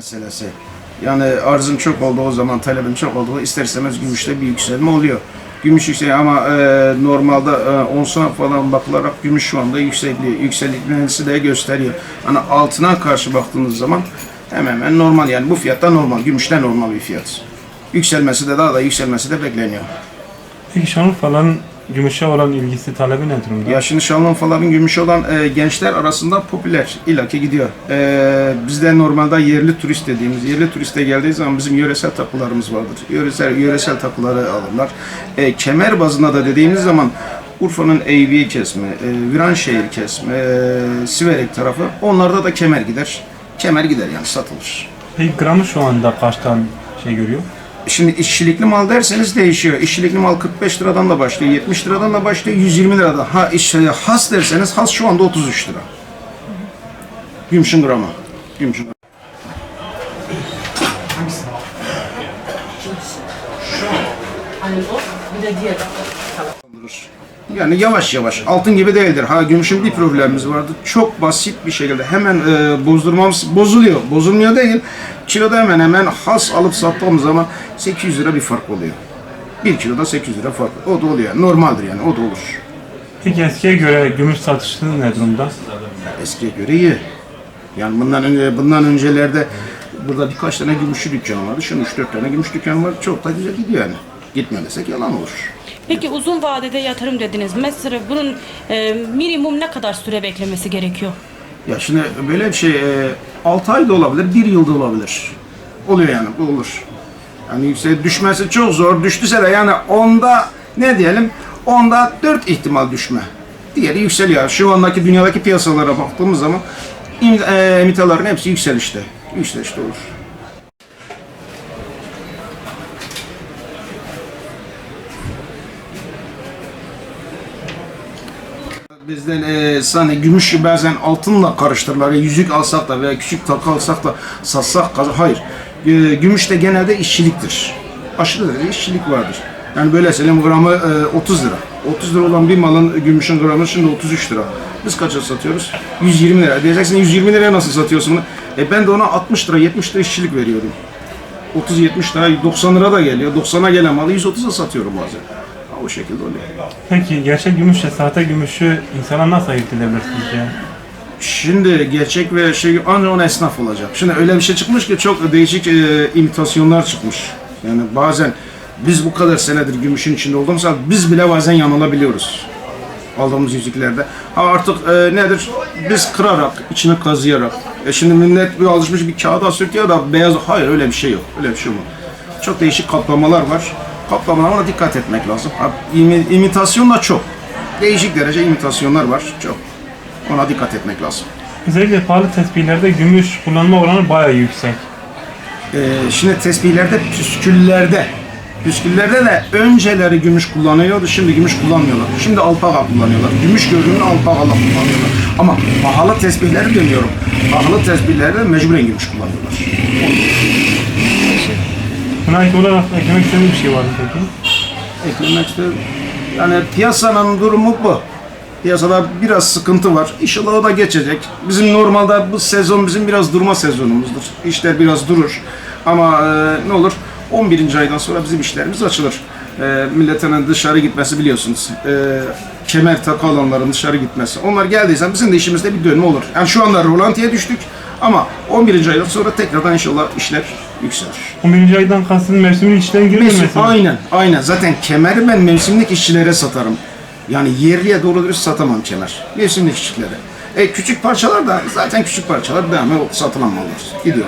meselesi. Yani arzın çok olduğu zaman talebin çok olduğu ister istemez gümüşte bir yükselme oluyor. Gümüş yükseliyor ama e, normalde e, onsa falan bakılarak gümüş şu anda yükseliyor. Yükseliklerinizi de gösteriyor. Hani altına karşı baktığınız zaman hemen hemen normal yani bu fiyatta normal. Gümüşte normal bir fiyat. Yükselmesi de daha da yükselmesi de bekleniyor. Peki Şanlıurfa'nın gümüşe olan ilgisi, talebi ne durumda? Ya şimdi Şanlıurfa'ların gümüşü olan e, gençler arasında popüler. İllaki gidiyor. E, bizde normalde yerli turist dediğimiz, yerli turiste geldiği zaman bizim yöresel takılarımız vardır. Yöresel, yöresel takıları alırlar. E, kemer bazında da dediğimiz zaman Urfa'nın Eyviye kesme, e, Viranşehir kesme, e, Siverek tarafı onlarda da kemer gider. Kemer gider yani satılır. Peki gramı şu anda kaçtan şey görüyor? Şimdi işçilikli mal derseniz değişiyor. İşçilikli mal 45 liradan da başlıyor, 70 liradan da başlıyor, 120 liradan. Ha iş, has derseniz has şu anda 33 lira. Gümüşün gramı. Gümüşün gramı. Hani o bir de diğer. Yani yavaş yavaş. Altın gibi değildir. Ha gümüşün bir problemimiz vardı. Çok basit bir şekilde hemen e, bozdurmamız bozuluyor. Bozulmuyor değil. Kiloda hemen hemen has alıp sattığımız zaman 800 lira bir fark oluyor. 1 kiloda 800 lira fark. O da oluyor. Normaldir yani. O da olur. Peki eskiye göre gümüş satışı ne durumda? Eskiye göre iyi. Yani bundan önce bundan öncelerde burada birkaç tane gümüşçü dükkan vardı. Şimdi 3-4 tane gümüş dükkan var. Çok da güzel gidiyor yani. Gitme desek yalan olur. Peki uzun vadede yatırım dediniz. Mesela bunun e, minimum ne kadar süre beklemesi gerekiyor? Ya şimdi böyle bir şey 6 ay da olabilir, 1 yılda olabilir. Oluyor yani olur. Yani yüksek düşmesi çok zor. Düştüse de yani onda ne diyelim? Onda 4 ihtimal düşme. Diğeri yükseliyor. Şu andaki dünyadaki piyasalara baktığımız zaman im- e, hepsi yükselişte. Yükselişte olur. Bizden e, sani gümüşü bazen altınla karıştırırlar. Yüzük alsak da veya küçük takı alsak da satsak kaz- hayır. E, gümüş de genelde işçiliktir. Aşırı derece işçilik vardır. Yani böyle söyleyeyim gramı e, 30 lira. 30 lira olan bir malın gümüşün gramı şimdi 33 lira. Biz kaça satıyoruz? 120 lira. Diyeceksin 120 liraya nasıl satıyorsun bunu? E ben de ona 60 lira 70 lira işçilik veriyorum. 30-70 lira 90 lira da geliyor. 90'a gelen malı 130'a satıyorum bazen. O şekilde oluyor. Peki gerçek gümüşle sahte gümüşü insana nasıl ayırt edebilir sizce? Şimdi gerçek ve şey ancak ona esnaf olacak. Şimdi öyle bir şey çıkmış ki çok değişik e, imitasyonlar çıkmış. Yani bazen biz bu kadar senedir gümüşün içinde olduğumuz halde biz bile bazen yanılabiliyoruz. Aldığımız yüzüklerde. Ha artık e, nedir? Biz kırarak, içini kazıyarak. E şimdi millet bir alışmış bir kağıda sürtüyor da beyaz. Hayır öyle bir şey yok. Öyle bir şey yok. Çok değişik kaplamalar var. Kaplamalarına dikkat etmek lazım. İmi- imitasyon da çok. Değişik derece imitasyonlar var. Çok. Ona dikkat etmek lazım. Özellikle pahalı tespihlerde gümüş kullanma oranı bayağı yüksek. Ee, şimdi tespihlerde, püsküllerde, püsküllerde de önceleri gümüş kullanıyordu, şimdi gümüş kullanmıyorlar. Şimdi alpaka kullanıyorlar. Gümüş görünümlü alpakalı kullanıyorlar. Ama pahalı tesbihleri demiyorum. Pahalı tesbihlerde mecburen gümüş kullanıyorlar. Buna ek olarak eklemek istediğiniz bir şey var mı peki? Eklemek istedim. Yani piyasanın durumu bu. Piyasada biraz sıkıntı var. İnşallah o da geçecek. Bizim normalde bu sezon bizim biraz durma sezonumuzdur. İşler biraz durur. Ama e, ne olur 11. aydan sonra bizim işlerimiz açılır. E, milletin dışarı gitmesi biliyorsunuz. E, kemer takı alanların dışarı gitmesi. Onlar geldiyse bizim de işimizde bir dönme olur. Yani şu anda rolantiye düştük ama 11. aydan sonra tekrardan inşallah işler yükselir. 11. aydan kastın mevsimin işlerin girmemesi. Mevsim, aynen, aynen. Zaten kemeri ben mevsimlik işçilere satarım. Yani yerliye doğru dürüst satamam kemer. Mevsimlik işçilere. E küçük parçalar da zaten küçük parçalar devam satılan mallar. Gidiyor.